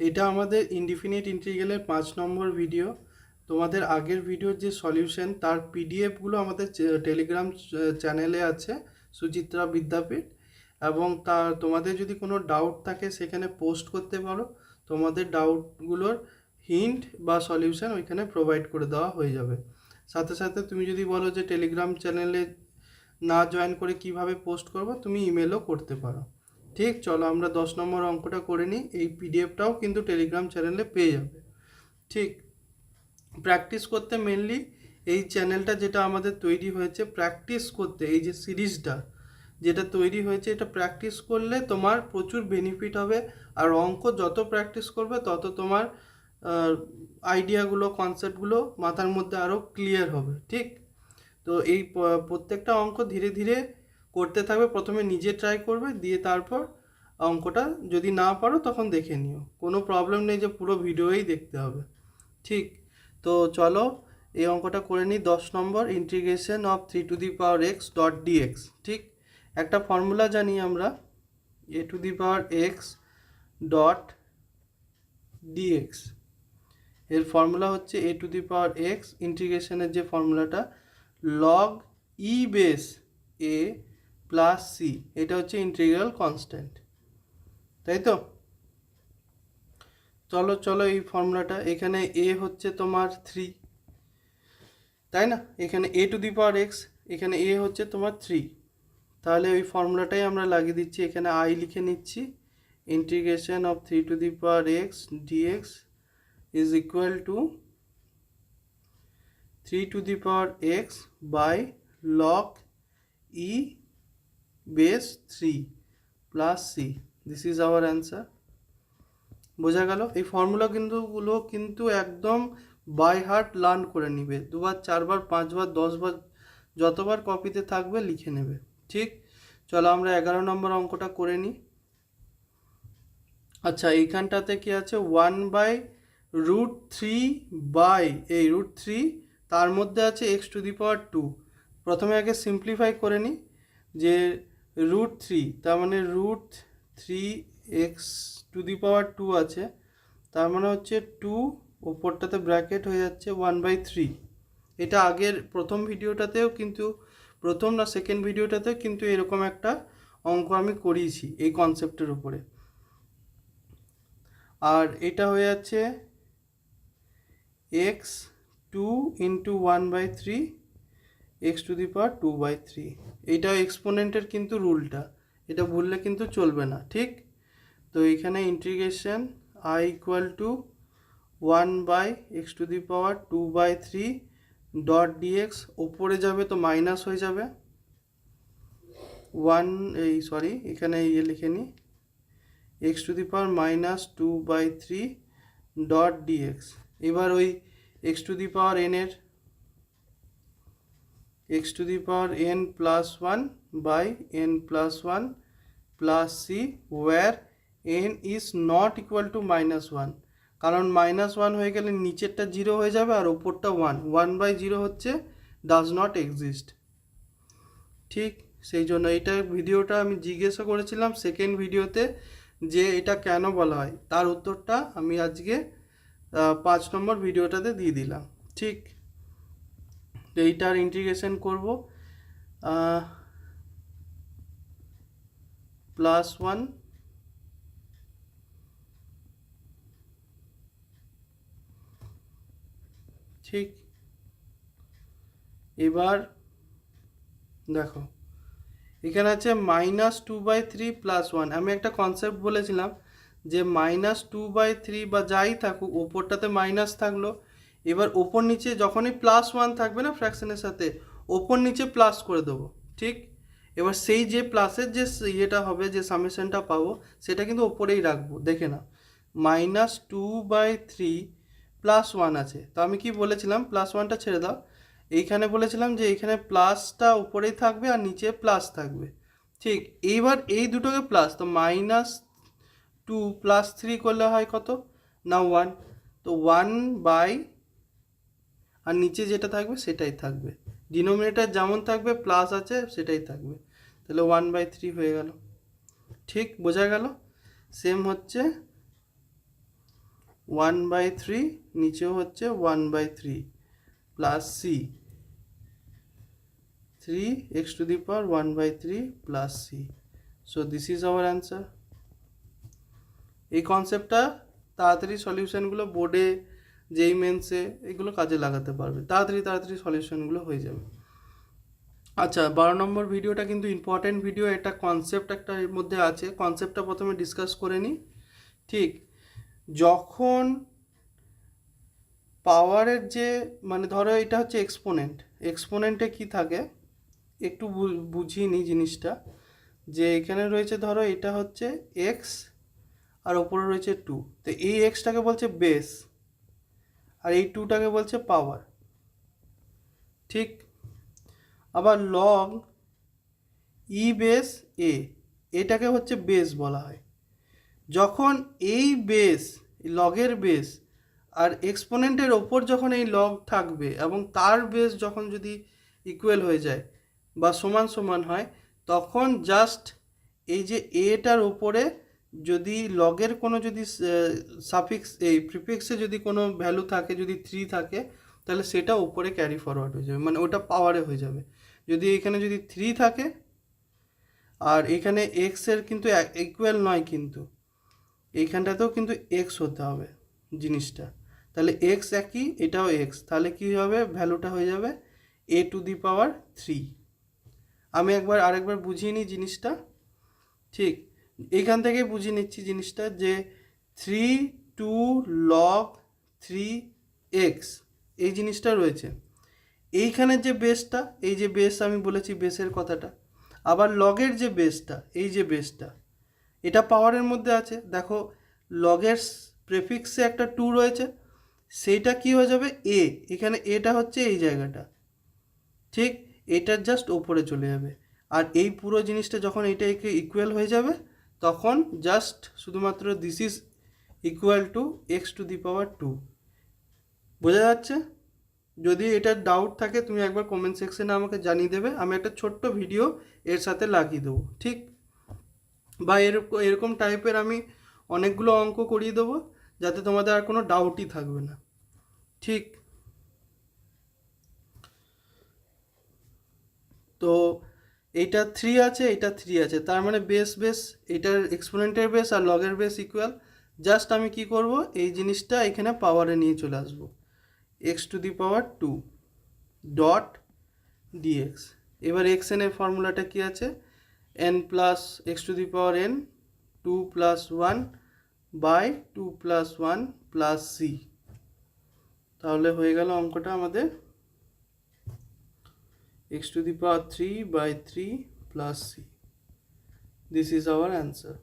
এটা আমাদের ইনডিফিনিট ইন্টিগ্রালের পাঁচ নম্বর ভিডিও তোমাদের আগের ভিডিওর যে সলিউশন তার পিডিএফগুলো আমাদের টেলিগ্রাম চ্যানেলে আছে, সুচিত্রা বিদ্যাপীঠ। এবং তা তোমাদের যদি কোনো ডাউট থাকে, সেখানে পোস্ট করতে পারো। তোমাদের ডাউটগুলোর হিন্ট বা সলিউশন ওইখানে প্রোভাইড করে দেওয়া হয়ে যাবে। সাথে সাথে তুমি যদি বলো যে টেলিগ্রাম চ্যানেলে না জয়েন করে কীভাবে পোস্ট করব, তুমি ইমেলও করতে পারো। ঠিক, চলো আমরা দশ নম্বর অঙ্কটা করে নিই। এই পিডিএফটাও কিন্তু টেলিগ্রাম চ্যানেলে পেয়ে যাবে। ঠিক প্র্যাকটিস করতে মেনলি এই চ্যানেলটা যেটা আমাদের তৈরি হয়েছে প্র্যাকটিস করতে, এই যে সিরিজটা যেটা তৈরি হয়েছে, এটা প্র্যাকটিস করলে তোমার প্রচুর বেনিফিট হবে। আর অঙ্ক যত প্র্যাকটিস করবে, তত তোমার আইডিয়াগুলো কনসেপ্টগুলো মাথার মধ্যে আরও ক্লিয়ার হবে। ঠিক, তো এই প্রত্যেকটা অঙ্ক ধীরে ধীরে করতে থাকবে, প্রথমে নিজে ট্রাই করবে, দিয়ে তারপর অঙ্কটা যদি না পারো তখন দেখে নিও। কোনো প্রবলেম নেই যে পুরো ভিডিওই দেখতে হবে। ঠিক? তো চলো, এই অঙ্কটা করে নিই। দশ নম্বর integration of three to the power x dot dx ঠিক? একটা ফর্মুলা জানি আমরা। A to the power x dot dx এর ফর্মুলা হচ্ছে a to the power x ইন্টিগ্রেশনের যে ফর্মুলাটা log e base a plus c, এটা হচ্ছে ইন্টিগ্রাল কনস্ট্যান্ট তাই তো? চলো চলো এই ফর্মুলাটা, এখানে এ হচ্ছে তোমার থ্রি তাই না? এখানে এ টু দি পাওয়ার এক্স এখানে এ হচ্ছে তোমার থ্রি তাহলে ওই ফর্মুলাটাই আমরা লাগিয়ে দিচ্ছি, এখানে আই লিখে নিচ্ছি। Integration of three to the power x dx is equal to 3 to the power x by log e base 3 plus c. This is our answer. বোঝা গেল? এই ফর্মুলা কিন্তু গুলো কিন্তু একদম বাই হার্ট লার্ন করে নিবে। দুবার, চারবার, পাঁচবার, দশবার, যতবার কপিতে থাকবে, লিখে নেবে। ঠিক? চলো আমরা এগারো নম্বর অঙ্কটা করে নিই। আচ্ছা এইখানটাতে কি আছে? One by root three by এই রুট থ্রি তার মধ্যে আছে x to the power two প্রথমে আগে সিম্পলিফাই করে নিই যে রুট থ্রি তার মানে root three x to the power two আছে, তার মানে হচ্ছে টু ওপরটাতে ব্র্যাকেট হয়ে যাচ্ছে ওয়ান বাই থ্রি এটা আগের প্রথম ভিডিওটাতেও কিন্তু, প্রথম না সেকেন্ড ভিডিওটাতেও কিন্তু এরকম একটা অঙ্ক আমি করিয়েছি এই কনসেপ্টের উপরে। আর এটা হয়ে যাচ্ছে x two into one by three x to the power two by three এইটা এক্সপোনেন্টের কিন্তু রুলটা এটা ভুললে কিন্তু চলবে না, ঠিক? তো এখানে integration I equal to one by x to the power two by three dot dx ওপরে যাবে তো মাইনাস হয়ে যাবে। ওয়ান এই সরি এখানে ইয়ে লিখে নিই x to the power minus two by three dot dx এবার ওই এক্স টু দি পাওয়ার এনের x to the power n plus one by n plus one plus C where n is not equal to minus one কারণ minus one হয়ে গেলে নিচেরটা zero হয়ে যাবে আর ওপরটা ওয়ান ওয়ান বাই জিরো হচ্ছে ডাজ নট এক্সিস্ট ঠিক সেই জন্য এটা ভিডিওটা আমি জিজ্ঞাসা করেছিলাম সেকেন্ড ভিডিওতে যে এটা কেন বলা হয়। তার উত্তরটা আমি আজকে পাঁচ নম্বর ভিডিওটাতে দিয়ে দিলাম। ঠিক তো এইটার ইন্টিগ্রেশন করব। প্লাস ওয়ান ঠিক। এবার দেখো, এখানে আছে minus two by three plus one আমি একটা কনসেপ্ট বলেছিলাম যে মাইনাস টু বাই থ্রি বা যাই থাকুক, ওপরটাতে মাইনাস থাকল। এবার ওপর নিচে যখনই প্লাস ওয়ান থাকবে না ফ্র্যাকশনের সাথে, ওপর নিচে প্লাস করে দেবো, ঠিক? এবার সেই যে প্লাসের যে ইয়েটা হবে, যে সামেশনটা পাবো, সেটা কিন্তু ওপরেই রাখব, দেখে না minus two by three plus one আছে। তো আমি কি বলেছিলাম? প্লাস ওয়ানটা ছেড়ে দাও। এইখানে বলেছিলাম যে এইখানে প্লাসটা উপরেই থাকবে আর নিচে প্লাস থাকবে, ঠিক? এইবার এই দুটোকে প্লাস তো মাইনাস টু প্লাস থ্রি করলে হয় কত? না ওয়ান তো ওয়ান বাই আর নিচে যেটা থাকবে সেটাই থাকবে। ডিনোমিনেটার যেমন থাকবে প্লাস আছে, সেটাই থাকবে। তাহলে ওয়ান বাই থ্রি হয়ে গেল। ঠিক, বোঝা গেল? সেম হচ্ছে ওয়ান বাই থ্রি নিচেও হচ্ছে one by three plus C three x to the power one by three plus C so this is our answer এই কনসেপ্টটা তাড়াতাড়ি সলিউশনগুলো বোর্ডে যেই মেন্সে এগুলো কাজে লাগাতে পারবে। তাড়াতাড়ি তাড়াতাড়ি সলিউশনগুলো হয়ে যাবে। আচ্ছা বারো নম্বর ভিডিওটা কিন্তু ইম্পর্টেন্ট ভিডিও এটা কনসেপ্ট একটা মধ্যে আছে। কনসেপ্টটা প্রথমে ডিসকাস করে নিই। ঠিক, যখন পাওয়ারের যে মানে ধরো এটা হচ্ছে এক্সপোনেন্ট এক্সপোনেন্টে কি থাকে? একটু বুঝিয়ে নিই জিনিসটা। যে এখানে রয়েছে ধরো এটা হচ্ছে এক্স আর ওপরে রয়েছে টু তো এই এক্সটাকে বলছে বেস আর এই টুটাকে বলছে পাওয়ার ঠিক? আবার লগ ই বেস এ এটাকে হচ্ছে বেস বলা হয়। যখন এই বেস লগের বেস আর এক্সপোনেন্টের ওপর যখন এই লগ থাকবে এবং তার বেস যখন যদি ইকুয়াল হয়ে যায় বা সমান সমান হয়, তখন জাস্ট এই যে এটার ওপরে যদি লগের কোনো যদি সাফিক্স এই প্রিফিক্সে যদি কোনো ভ্যালু থাকে, যদি থ্রি থাকে, তাহলে সেটা উপরে ক্যারি ফরওয়ার্ড হয়ে যাবে মানে ওটা পাওয়ারে হয়ে যাবে। যদি এখানে যদি থ্রি থাকে, আর এখানে এক্সের কিন্তু ইকুয়াল নয় কিন্তু, এইখানটাতেও কিন্তু এক্স হতে হবে জিনিসটা। তাহলে এক্স একই, এটাও এক্স তাহলে কি হবে? ভ্যালুটা হয়ে যাবে এ টু দি পাওয়ার থ্রি আমি একবার আরেকবার বুঝিয়ে নিই জিনিসটা, ঠিক? এইখান থেকে বুঝিয়ে নিচ্ছি জিনিসটা যে three to log three x এই জিনিসটা রয়েছে। এইখানের যে বেসটা এই যে বেস আমি বলেছি বেসের কথাটা, আবার লগের যে বেসটা এই যে বেসটা এটা পাওয়ারের মধ্যে আছে। দেখো লগের প্রেফিক্সে একটা টু রয়েছে, সেইটা কি হয়ে যাবে? এ এখানে এটা হচ্ছে এই জায়গাটা। ঠিক এটার জাস্ট ওপরে চলে যাবে। আর এই পুরো জিনিসটা যখন এটা একে ইকুয়াল হয়ে যাবে তখন জাস্ট শুধুমাত্র this is equal to x to the power two বোঝা যাচ্ছে? যদি এটার ডাউট থাকে, তুমি একবার কমেন্ট সেকশনে আমাকে জানিয়ে দেবে, আমি একটা ছোট্ট ভিডিও এর সাথে লাগিয়ে দেবো, ঠিক? বা এরকম এরকম টাইপের আমি অনেকগুলো অঙ্ক করিয়ে দেবো, যাতে তোমাদের আর কোনো ডাউটই থাকবে না, ঠিক? তো এইটা থ্রি আছে এটা থ্রি আছে। তার মানে বেস বেস এটার এক্সপোনেন্টের বেস আর লগের বেস ইকুয়াল জাস্ট আমি কি করব? এই জিনিসটা এখানে পাওয়ারে নিয়ে চলে আসব। X to the power two dot dx এবার এক্স এন এর ফর্মুলাটা কি আছে? N plus x to the power n two plus one by two plus one plus C তাহলে হয়ে গেল অঙ্কটা আমাদের x to the power three by three plus C this is our answer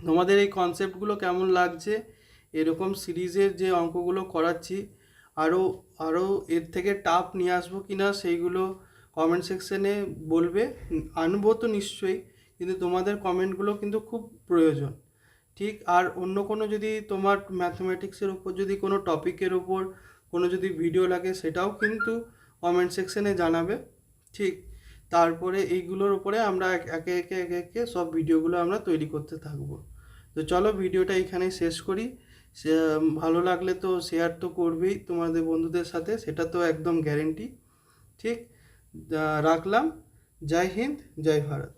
তোমাদের এই কনসেপ্টগুলো কেমন লাগছে? এরকম সিরিজের যে অঙ্কগুলো করাচ্ছি আরও আরও এর থেকে টাফ নিয়ে আসব কি না সেইগুলো কমেন্ট সেকশনে বলবে। আনব তো নিশ্চয়ই, কিন্তু তোমাদের কমেন্টগুলো কিন্তু খুব প্রয়োজন। ঠিক, আর অন্য কোনো যদি তোমার ম্যাথমেটিক্সের ওপর যদি কোনো টপিকের ওপর কোনো যদি ভিডিও লাগে, সেটাও কিন্তু কমেন্ট সেকশনে জানাবে, ঠিক? তারপরে এইগুলোর উপরে আমরা এক- একে একে একে সব ভিডিওগুলো আমরা তৈরি করতে থাকব। তো চলো ভিডিওটা এখানেই শেষ করি। ভালো লাগলে তো শেয়ার তো করবেই তোমাদের বন্ধুদের সাথে, সেটা তো একদম গ্যারেন্টি ঠিক? রাখলাম। জয় হিন্দ, জয় ভারত।